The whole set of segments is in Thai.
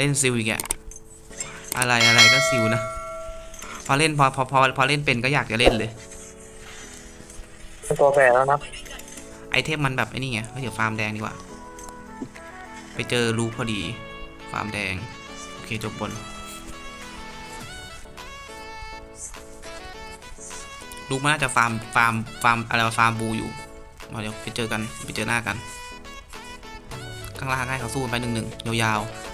เล่นซิลอีกอะอะไรอะไรก็ซิลนะ พอเล่นพอพอพอพอเล่นเป็นก็อยากจะเล่นเลยเป็นตัวแปรแล้วนะไอเทมมันแบบไอ้นี่ไงเฮ้ยเดี๋ยวฟาร์มแดงดีกว่า ไปเจอรูพอดี ฟาร์มแดง โอเคจบบนลูกมันน่าจะฟาร์มฟาร์มฟาร์มอะไรวะฟาร์มบูอยู่มาเดี๋ยวไปเจอกันไปเจอหน้ากัน ข้างล่างให้เขาสู้กันไปหนึ่งหนึ่งยาวๆ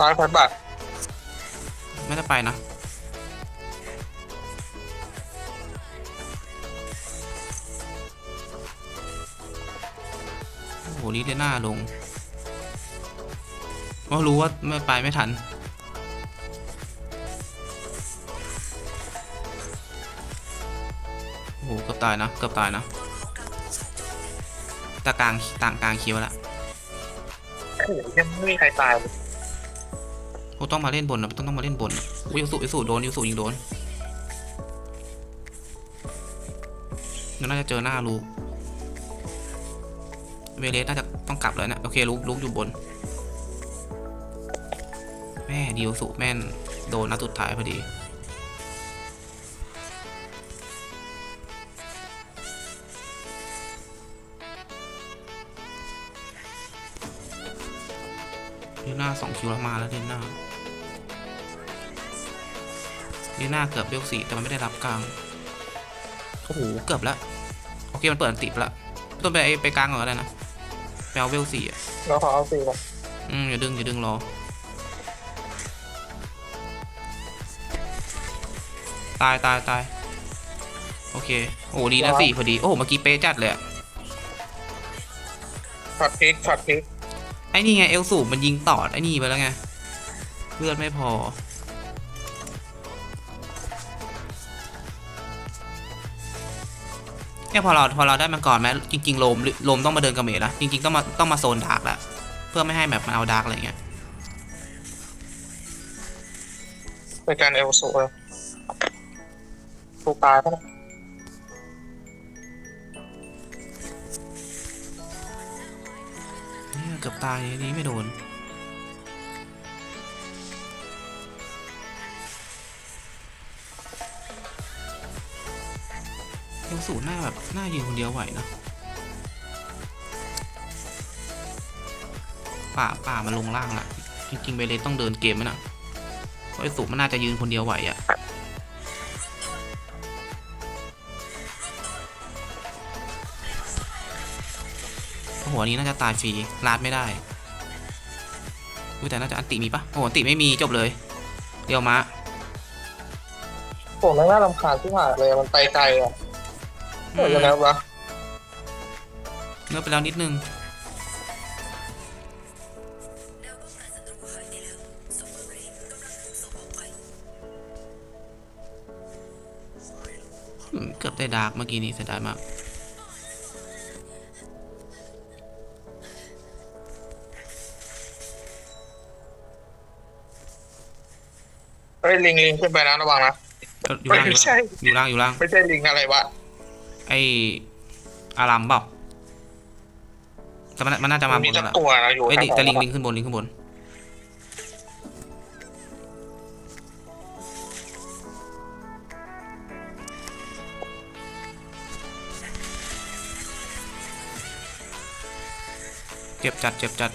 ร้อยพันบาทไม่ได้ไปนะ โอ้โหนี่เลน่าลงเพราะรู้ว่าไม่ไปไม่ทัน โอ้โหเกือบตายนะเกือบตายนะตากลางต่างกลางเคี้ยวละโอ้โหยังไม่มีใครตายเลย ต้องมาเล่นบนนะต้องต้องมาเล่นบนอุ้ยยูสุยูสุโดนยูสุยิงโดนน่าจะเจอหน้าลูกเวเลสน่าจะต้องกลับแล้วนะโอเคลูกลูกอยู่บน แม่ดิวสุแม่นโดนนัดสุดท้ายพอดีเดนหน้าสองคิวแล้วมาแล้วเดนหน้า เดนหน้าเกือบเบลสี่แต่มันไม่ได้รับกลาง โอ้โห เกือบแล้ว โอเค มันเปิดอันติดละต้นไปไปกลางก่อนก็ได้นะไปเอาเวลสี่อะเราขอเอาสี่ก่อนอืมอย่าดึงอย่าดึงรอ ตายตายตายโอเค โอ้ดีนะสี่พอดี โอ้โหเมื่อกี้เป๊ะจัดเลยอะช็อตพลิกช็อตพลิกไอ้นี่ไงเอลสูบมันยิงตอดไอ้นี่ไปแล้วไง เลือดไม่พอ เนี่ยพอเราพอเราได้มันก่อนไหมจริงๆโลมโลมต้องมาเดินกับเมดละจริงๆต้องมาต้องมาโซนดาร์กละเพื่อไม่ให้แบบมันเอาดาร์กอะไรเงี้ยเป็นการเอลสูเลยถูกตายปะเนี่ยเนี่ยเกือบตายนี้ไม่โดน สูหน้าแบบหน้ายืนคนเดียวไหวนะป่าป่ามันลงล่างละจริงๆไปเลยต้องเดินเกมไหมนะเพราะไอสูมันน่าจะยืนคนเดียวไหวอะโอ้โหอันนี้น่าจะตายฟรีลาดไม่ได้แต่น่าจะอันติมีปะโอ้โหอันติไม่มีจบเลย เดียวมาผมแม่งน่ารำคาญที่ผ่านเลยมันไปไกลอะ เออยังไงวะเนื้อไปแล้วนิดนึงอืมเกือบได้ดาร์กเมื่อกี้นี้เสียดายมากเฮ้ยลิงลิงขึ้นไปนะระวังนะเอ้ยอยู่ไม่ล่างอยู่ใช่ล่างอยู่ล่างอยู่ล่าง ไม่ใช่ลิงอะไรวะ ไออารัมเปล่าแต่มันมันน่าจะมาบมีนจัแล้วล่ะกตัวนะอยู่เอ้ยดิข้างแต่ลิงๆลิงขึ้นบนลิงขึ้นบน เจ็บจัดเจ็บจัด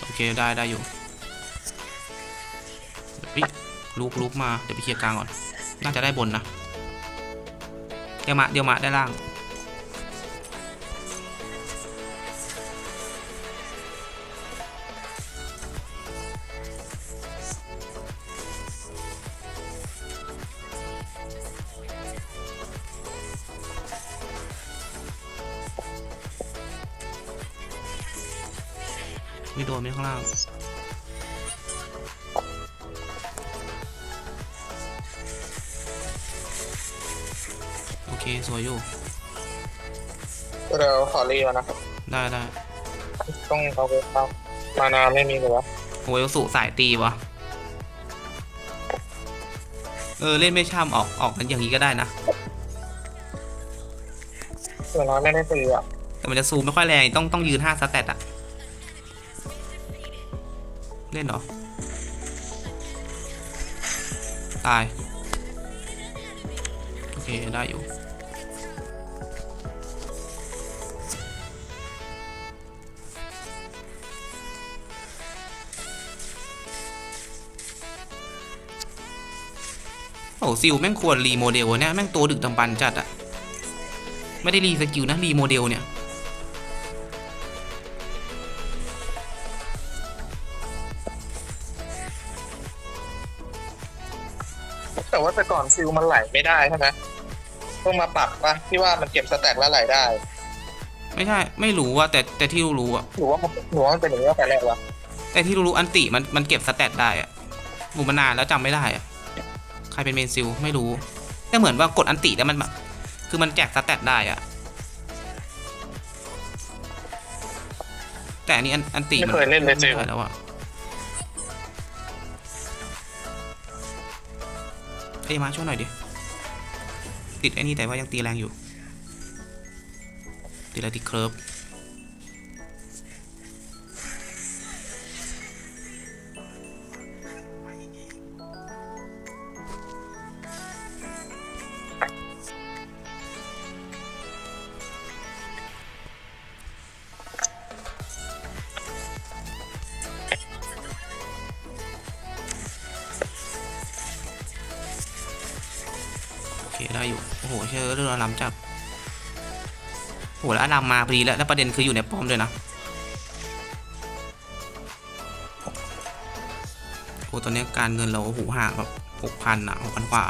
โอเคได้ได้อยู่เดี๋ยวพี่ลุกลุกมา เดี๋ยวไปเคลียร์กลางก่อน น่าจะได้บนนะ เดี๋ยวมาเดี๋ยวมาได้ล่าง ไม่โดนไม่ข้างล่าง โอเคสวยอยู่ เดี๋ยวขอรีก่อนนะครับ ได้ได้ต้องเอาไปเข้ามานาไม่มีเลยวะโอ้ยสุสายตีวะเออ เล่นไม่ช่ำออกออกกันอย่างนี้ก็ได้นะส่วนน้อยไม่ได้ตีอะแต่มันจะซูมไม่ค่อยแรงต้องต้องยืนห้าสเตตอะเล่นเหรอ ตาย โอเค ได้อยู่ อ้ซิลแม่งควรรีโมเดลเนี่ยแม่งตัวดึกดำบรรพ์จัดอะไม่ได้รีสกิลนะรีโมเดลเนี่ยแต่ว่าแต่ก่อนฟิลมันไหลไม่ได้ใช่ไหมต้องมาปรับปะที่ว่ามันเก็บสแต็กแล้วไหลได้ ไม่ใช่ไม่รู้ว่าแต่แต่ที่รู้ๆอะหรือว่ามันหรือว่ามันเป็นอย่างนี้ตั้งแต่แรกวะแต่ที่รู้ๆอันติมันมันเก็บสแตทได้อะดูมานานแล้วจำไม่ได้อะ ใครเป็นเมนซิลไม่รู้ แต่เหมือนว่ากดอันติแล้วมันแบบคือมันแจกสแตทได้อะแต่อันนี้อันอันติไม่มันเคยเล่นเลยฟิลไม่ได้แล้วอะเอ้ยมาช่วยหน่อยดิ ติดไอ้นี่แต่ว่ายังตีแรงอยู่ ติดอะไรติดเคิร์ฟ เคได้อยู่ โอ้โหเชื่อเรื่องอารามจับโอ้โหแล้วอารามมาพอดีแล้ว แล้วประเด็นคืออยู่ในป้อมด้วยนะ โอ้ตอนนี้การเงินเราโอ้โหห่างแบบหกพันอะหกพันกว่า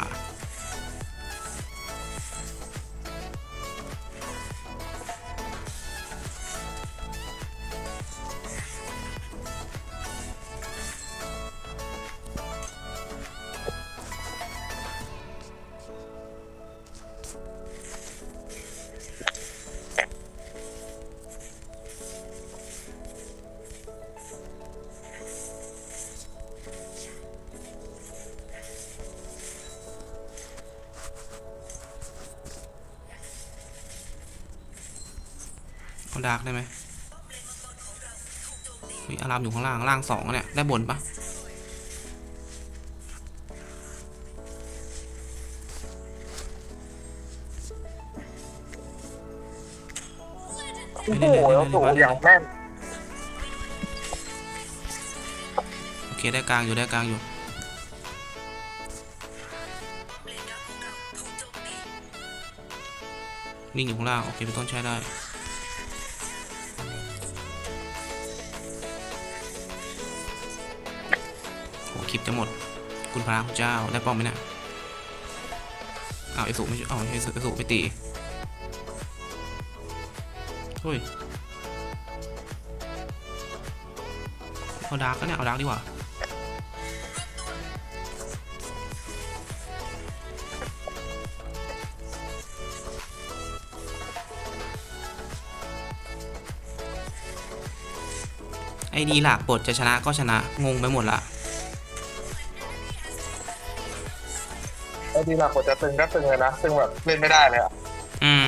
เอาดาร์กได้ไหมมีอารามอยู่ข้างล่างล่างสองอะเนี่ยได้บนปะโอ้โหแล้วสูอย่างแม่นโอเคได้กลางอยู่ได้กลางอยู่นิ่งอยู่ข้างล่างโอเคเป็นต้นใช้ได้ ลิปจะหมด คุณพระคุณเจ้าได้ป้อมไหมเนี่ยอ้าวไอสุไม่ใช่อ้าไอสุไอสุไม่ตีเฮ้ยเอาดาร์กก็เนี่ยเอาดาร์กดีกว่าไอ้ดีหลักบทจะชนะก็ชนะงงไปหมดละ ไอ้ดีหลักกว่าจะตึงก็ตึงเลยนะตึงแบบเล่นไม่ได้เลยอะอืม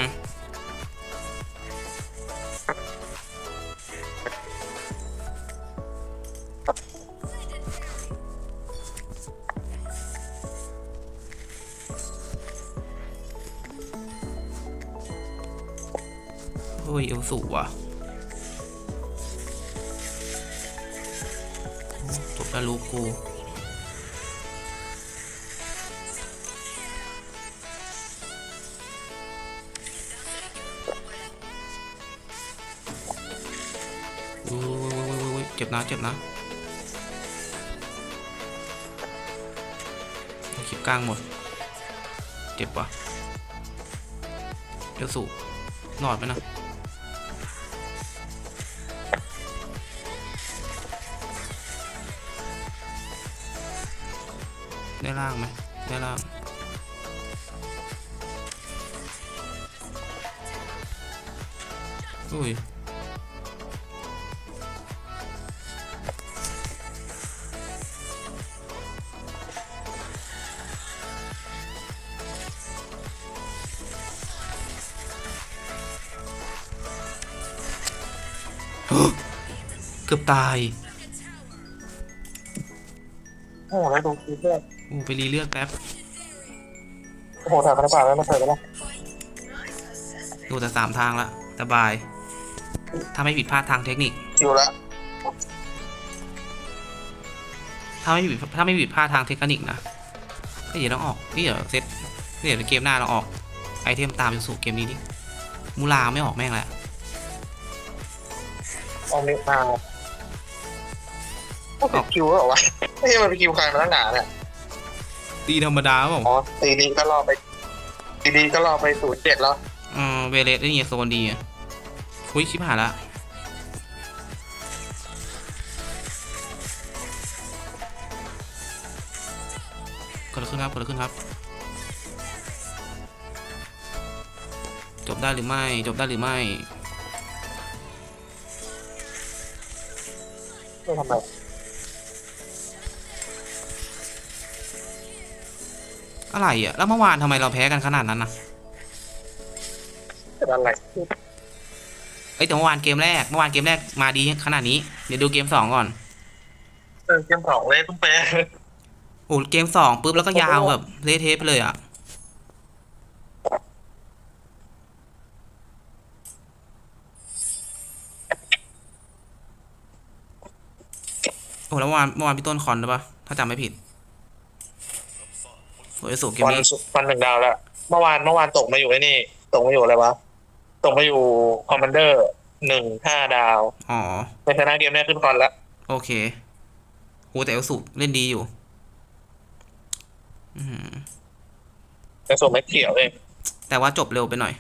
เฮ้ยเอลสูว่ะจบแล้วลูกกู บนะเจ็บนะคลิปกลางหมด เจ็บปะเดี๋ยวสูบรอดไหมนะได้ล่างไหมได้ล่างอุ้ย ตายโอ้โหแล้วดูคือเพื่อนโอ้ไปรีเลือดแป๊บโอ้โหถ่ายกระเป๋าแล้วมาเถิดแล้วดูแต่สามทางละสบาย ถ้าไม่ผิดพลาดทางเทคนิค อยู่แล้วถ้าไม่ผิดถ้าไม่ผิดพลาดทางเทคนิคนะก็เดี๋ยวต้องออกนี่เดี๋ยวเซตนี่เดี๋ยวเกมหน้าเราออกไอเทมตามอยู่สู่เกมนี้ดิมูลาไม่ออกแม่งแหละเอาเน็ตมา ต้องเป็นคิวเหรอวะไม่ใช่มันเป็นคิวใครมาตั้งนานเนี่ยตีธรรมดาเปล่าอ๋อตีดีก็รอไปตีดีก็รอไปศูนย์เจ็ดแล้วเออเวเลสไอ้นี่โซนดีอะอุ้ยชิบหายละเกิดอะไรขึ้นครับเกิดอะไรขึ้นครับ จบได้หรือไม่ จบได้หรือไม่ ไม่ทำไม อะไรอะ แล้วเมื่อวานทำไมเราแพ้กันขนาดนั้นนะเป็นอะไรเอ้ยแต่เมื่อวานเกมแรกเมื่อวานเกมแรกมาดีขนาดนี้ เดี๋ยวดูเกมสองก่อนเออเกมสองเลยต้องแปลโอ้เกมสองปุ๊บแล้วก็ยาวแบบเละเทะไปเลยอะโอ้แล้วเมื่อวานเมื่อวานพี่ต้นคอนหรือปะถ้าจำไม่ผิด โอ้ยสูเกมวันนี้วันหนึ่งดาวแล้ว เมื่อวานเมื่อวานตกมาอยู่ไอ้นี่ ตกมาอยู่อะไรวะ ตกมาอยู่คอมมานเดอร์หนึ่งห้าดาวอ๋อในชนะเกมแรกขึ้นคอนแล้วโอเคโหแต่เอลสุเล่นดีอยู่อือหือแต่ส่งไม่เขียวเลยแต่ว่าจบเร็วไปหน่อย